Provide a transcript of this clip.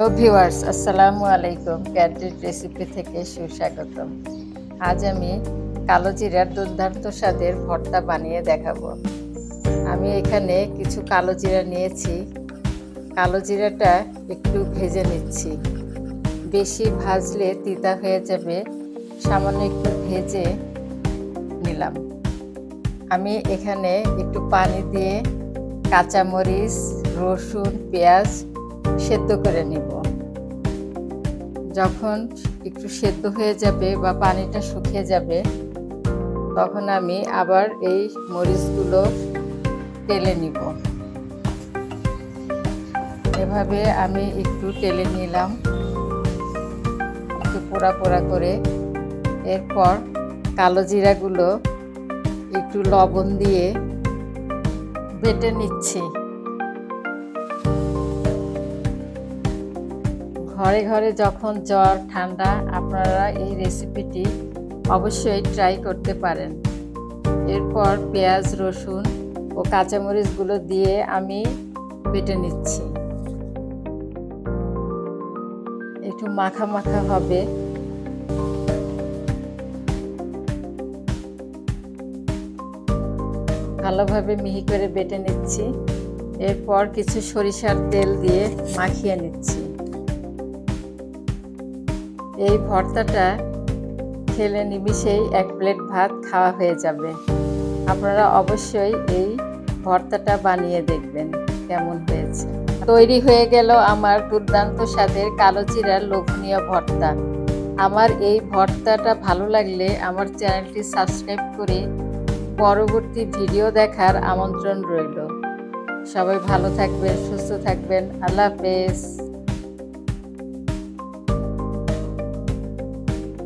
Viewers, আসসালামু আলাইকুম। Candid recipe থেকে সুস্বাগতম। আজ আমি কালো জিরার দুর্দান্ত স্বাদের ভর্তা বানিয়ে দেখাবো। আমি এখানে কিছু কালো জিরা নিয়েছি। কালো জিরাটা একটু ভেজে নিচ্ছি। বেশি ভাজলে তিতা হয়ে যাবে। সামান্য একটু ভেজে নিলাম। আমি এখানে একটু পানি দিয়ে কাঁচামরিচ, রসুন, পেঁয়াজ সেদ্ধ করে নিব। যখন একটু সেদ্ধ হয়ে যাবে বা পানিটা শুকিয়ে যাবে, তখন আমি আবার এই মরিচগুলো তেলে নিব। এভাবে আমি একটু তেলে নিলাম। একটু পোড়া পোড়া করে। এরপর কালো জিরাগুলো একটু লবণ দিয়ে বেটে নিচ্ছি। ঘরে ঘরে যখন জ্বর, ঠান্ডা, আপনারা এই রেসিপিটি অবশ্যই ট্রাই করতে পারেন। এরপর পেঁয়াজ, রসুন ও কাঁচামরিচগুলো দিয়ে আমি বেটে নিচ্ছি। একটু মাখা মাখা হবে। ভালোভাবে মিহি করে বেটে নিচ্ছি। এরপর কিছু সরিষার তেল দিয়ে মাখিয়ে নিচ্ছি। এই ভর্তাটা খেলে নিমিষেই এক প্লেট ভাত খাওয়া হয়ে যাবে। আপনারা অবশ্যই এই ভর্তাটা বানিয়ে দেখবেন কেমন হয়েছে। তৈরি হয়ে গেল আমার দুর্দান্ত স্বাদের কালো জিরার লোভনীয় ভর্তা। আমার এই ভর্তাটা ভালো লাগলে আমার চ্যানেলটি সাবস্ক্রাইব করে পরবর্তী ভিডিও দেখার আমন্ত্রণ রইল। সবাই ভালো থাকবেন, সুস্থ থাকবেন। আল্লাহ হাফেজ।